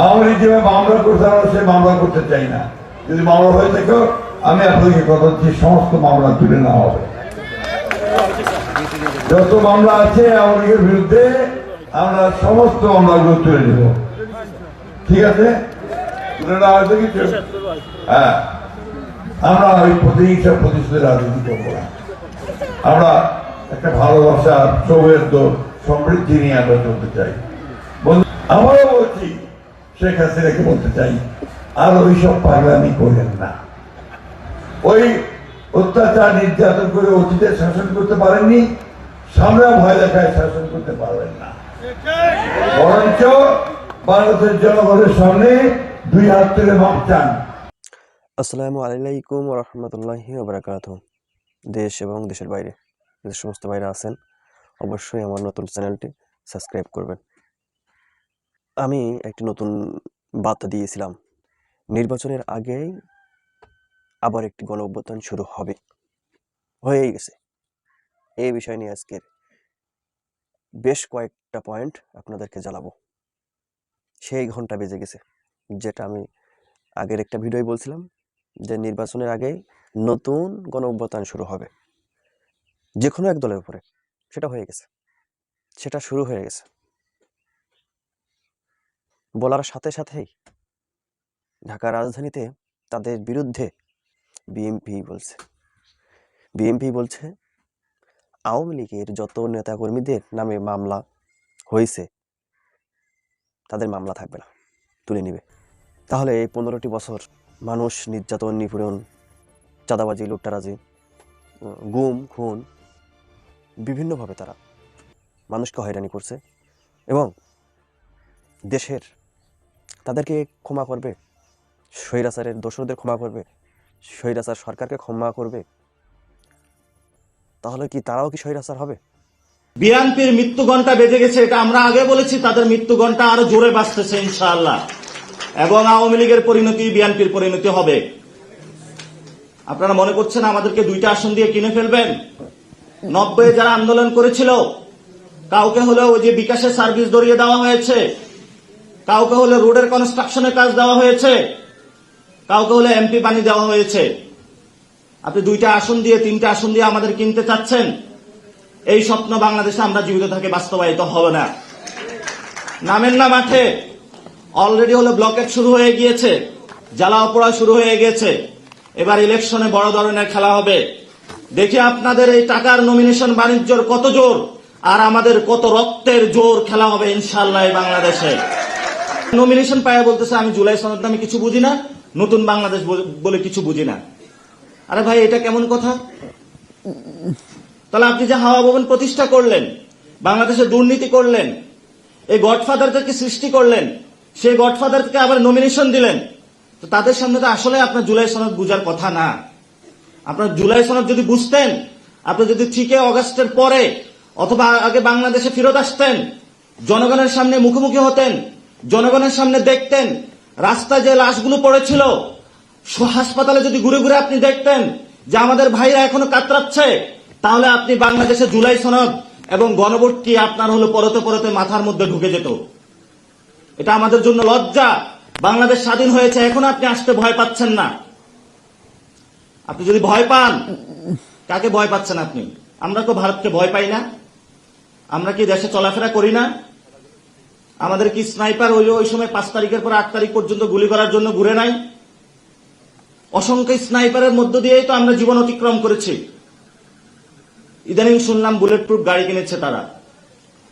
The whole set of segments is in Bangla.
আওয়ামী লীগ যেভাবে মামলা করছে আমরা সে মামলা করতে চাই না। যদি মামলা হয়ে থাকে আমি আপনাদেরকে কথা দিচ্ছি সমস্ত মামলা তুলে নেওয়া হবে। যত মামলা আছে আওয়ামী লীগের বিরুদ্ধে আমরা সমস্ত মামলাগুলো তুলে নেব। ঠিক আছে? তুলে নেওয়া হয়েছে কিছু হ্যাঁ। আমরা ওই প্রতিহিংসা প্রতিশোধের রাজনীতি করব না। আমরা একটা ভালোবাসা সৌহার্দ্য সমৃদ্ধি নিয়ে আমরা চলতে চাই। আমরাও বলছি শেখ হাসিনাকে বলতে চাই, আর ওইসব পাগলামি করেন না। ওই অত্যাচার নির্যাতন করে অতীতে শাসন করতে পারেননি সামনে ভয় দেখায় শাসন করতে পারবেন না। বরঞ্চ বাংলাদেশের জনগণের সামনে দুই হাত তুলে মাপ চান। আসসালামু আলাইকুম রহমতুল্লাহি ওবরাকাত দেশ এবং দেশের বাইরে যে সমস্ত বাইরে আছেন, অবশ্যই আমার নতুন চ্যানেলটি সাবস্ক্রাইব করবেন। আমি একটি নতুন বার্তা দিয়েছিলাম। নির্বাচনের আগেই আবার একটি গণ অভ্যুত্থান শুরু হবে। হয়েই গেছে। এই বিষয় নিয়ে আজকের বেশ কয়েকটা পয়েন্ট আপনাদেরকে জানাব। সেই ঘণ্টা বেজে গেছে, যেটা আমি আগের একটা ভিডিওয় বলছিলাম যে নির্বাচনের আগেই নতুন গণ অভ্যুত্থান শুরু হবে। যে কোনো এক দলের উপরে। সেটা হয়ে গেছে। সেটা শুরু হয়ে গেছে। বলার সাথে সাথেই ঢাকা রাজধানীতে তাদের বিরুদ্ধে বিএমপি বলছে। বিএমপি বলছে, আওয়ামী লীগের যত নেতাকর্মীদের নামে মামলা হয়েছে, তাদের মামলা থাকবে না, তুলে নিবে। তাহলে এই পনেরোটি বছর মানুষ নির্যাতন, নিপীড়ন, চাঁদাবাজি লুট্টারাজি গুম, খুন বিভিন্নভাবে তারা মানুষকে হয়রানি করছে এবং দেশের তাদেরকে ক্ষমা করবে। স্বৈরাচারের দোসরদের ক্ষমা করবে। স্বৈরাচার সরকারকে ক্ষমা করবে। তাহলে কি তারাও কি স্বৈরাচার হবে? বিএনপির মৃত্যু ঘণ্টা বেজে গেছে, এটা আমরা আগে বলেছি, তাদের মৃত্যু ঘণ্টা আরও জোরে বাঁচতেছে ইনশাআল্লাহ। এবং আওয়ামী লীগের পরিণতি বিএনপির পরিণতি হবে। আপনারা মনে করছেন আমাদেরকে দুইটা আসন দিয়ে কিনে ফেলবেন? নব্বই যারা আন্দোলন করেছিল, কাউকে হলেও যে বিকাশের সার্ভিস ধরিয়ে দেওয়া হয়েছে কাউকে হলে রোডের কনস্ট্রাকশনের কাজ দেওয়া হয়েছে, কাউকে হলে এমপি বানি দেওয়া হয়েছে। আপনি দুইটা আসন দিয়ে, তিনটা আসন দিয়ে আমাদের কিনতে চাচ্ছেন, এই স্বপ্ন বাংলাদেশে আমরা জীবিত থাকি, বাস্তবায়িত হবে না। নামেন না মাঠে অলরেডি হলো ব্লকেট শুরু হয়ে গিয়েছে, জ্বালা অপরা শুরু হয়ে গেছে, এবার ইলেকশনে বড় ধরনের খেলা হবে। দেখি আপনাদের এই টাকার নমিনেশন বাণিজ্যর কত জোর, আর আমাদের কত রক্তের জোর খেলা হবে ইনশাল্লাহ বাংলাদেশে। নমিনেশন পায়া বলতেছে, আমি জুলাই সনদ নামে কিছু বুঝি না, নতুন বাংলাদেশ বলে- বলে কিছু বুঝি না। আরে ভাই, এটা কেমন কথা? তাহলে আপনি যে হাওয়া ভবন প্রতিষ্ঠা করলেন, বাংলাদেশে দুর্নীতি করলেন, এই গডফাদারদেরকে সৃষ্টি করলেন, সেই গডফাদারকে আবার নমিনেশন দিলেন, তো তাদের সামনে তো আসলে আপনার জুলাই সনদ বুঝার কথা না। আপনার জুলাই সনদ যদি বুঝতেন, আপনি যদি ঠিকই অগাস্টের পরে, অথবা আগে বাংলাদেশে ফেরত আসতেন, জনগণের সামনে মুখোমুখি হতেন জনগণের সামনে দেখতেন, রাস্তায় যে লাশগুলো পড়েছিল হাসপাতালে যদি ঘুরে ঘুরে আপনি দেখতেন যে আমাদের ভাইরা এখনও কাতরাচ্ছে, তাহলে আপনি বাংলাদেশে জুলাই সনদ এবং গণভোটটি আপনার হলো পরতে পরতে মাথার মধ্যে ঢুকে যেত। এটা আমাদের জন্য লজ্জা। বাংলাদেশ স্বাধীন হয়েছে, এখন আপনি আসতে ভয় পাচ্ছেন না। আপনি যদি ভয় পান, কাকে ভয় পাচ্ছেন আপনি? আমরা তো ভারতকে ভয় পাই না। আমরা কি দেশে চলাফেরা করি না? আমাদের কি স্নাইপার ওই ওই সময় পাঁচ তারিখের পর আট তারিখ পর্যন্ত গুলি করার জন্য ঘুরে নাই? অসংখ্য স্নাইপারের মধ্য দিয়েই তো আমরা জীবন অতিক্রম করেছি। ইদানিং শুনলাম বুলেট প্রুফ গাড়ি কিনেছে তারা।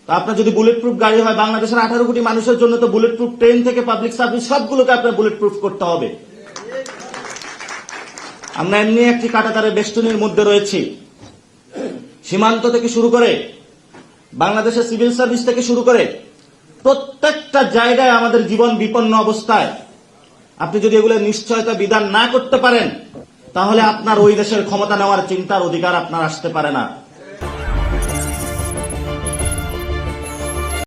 তো আপনার যদি বুলেট প্রুফ গাড়ি হয়, বাংলাদেশের আঠারো কোটি মানুষের জন্য তো বুলেট প্রুফ ট্রেন থেকে পাবলিক সার্ভিস সবগুলোকে আপনার বুলেট প্রুফ করতে হবে। আমরা এমনি একটি কাটাতারে বেষ্টনীর মধ্যে রয়েছি। সীমান্ত থেকে শুরু করে বাংলাদেশের সিভিল সার্ভিস থেকে শুরু করে প্রত্যেকটা জায়গায় আমাদের জীবন বিপন্ন অবস্থায় আপনি যদি এগুলো নিশ্চয়তা বিধান না করতে পারেন, তাহলে আপনার ওই দেশের ক্ষমতা নেওয়ার চিন্তার অধিকার আপনার আসতে পারে না।